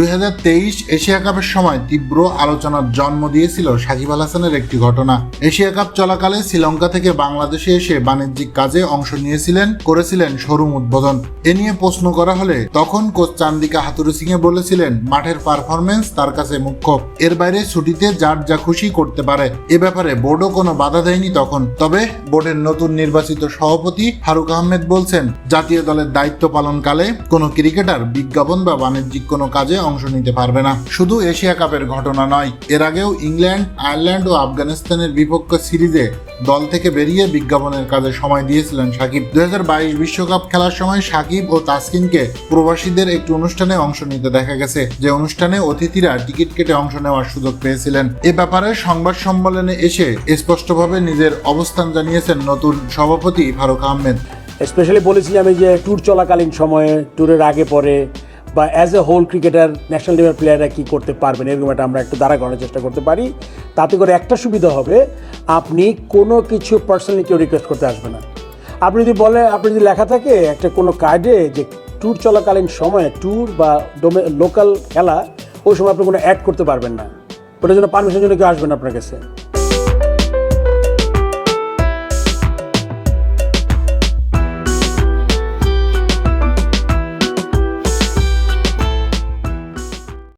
দুই হাজার তেইশ এশিয়া কাপের সময় তীব্র আলোচনার জন্ম দিয়েছিল সাকিব আল হাসানের একটি ঘটনা। এশিয়া কাপ চলাকালে শ্রীলঙ্কা থেকে বাংলাদেশে এসে বাণিজ্যিক কাজে অংশ নিয়েছিলেন, করেছিলেন শোরুম উদ্বোধন। এ নিয়ে প্রশ্ন করা হলে তখন কোচ চান্দিকা হাতুরু বলেছিলেন, মাঠের পারফরমেন্স তার কাছে মুখ্য। এর বাইরে ছুটিতে যার যা খুশি করতে পারে। এ ব্যাপারে বোর্ডও কোনো বাধা দেয়নি তখন। তবে বোর্ডের নতুন নির্বাচিত সভাপতি ফারুক আহমেদ বলছেন, জাতীয় দলের দায়িত্ব পালনকালে কোনো ক্রিকেটার বিজ্ঞাপন বা বাণিজ্যিক কোনো কাজে অংশ নিতে পারবে না। শুধু এশিয়া কাপের ঘটনা নয়, এর আগেও ইংল্যান্ড, আয়ারল্যান্ড ও আফগানিস্তানের বিপক্ষ সিরিজে দল থেকে বেরিয়ে বিজ্ঞাপনের কাজে সময় দিয়েছিলেন সাকিব। দুই বিশ্বকাপ খেলার সময় সাকিব ও তাসকিনকে প্রবাসীদের একটি অনুষ্ঠানে অংশ নিতে দেখা গেছে, যে অনুষ্ঠানে অতিথিরা টিকিট কেটে অংশ নেওয়ার সুযোগ পেয়েছিলেন। এ ব্যাপারে সংবাদ সম্মেলনে এসে স্পষ্টভাবে নিজের অবস্থান জানিয়েছেন নতুন সভাপতি ফারুক আহমেদ। স্পেশালি বলেছি আমি যে ট্যুর চলাকালীন সময়ে ট্যুরের আগে পরে বা as a whole cricketer national level প্লেয়াররা কী করতে পারবেন? এরকম একটা আমরা একটু দাঁড়া করানোর চেষ্টা করতে পারি। তাতে করে একটা সুবিধা হবে, আপনি কোনো কিছু পার্সোনালি কেউ রিকোয়েস্ট করতে আসবে না। আপনি যদি বলে, আপনি যদি লেখা থাকে একটা কোনো কার্ডে যে ট্যুর চলাকালীন সময়ে ট্যুর বা ডোমে লোকাল খেলা, ওই সময় আপনি কোনো অ্যাড করতে পারবেন না। ওটার জন্য পারমিশনের জন্য কেউ আসবেন আপনার কাছে।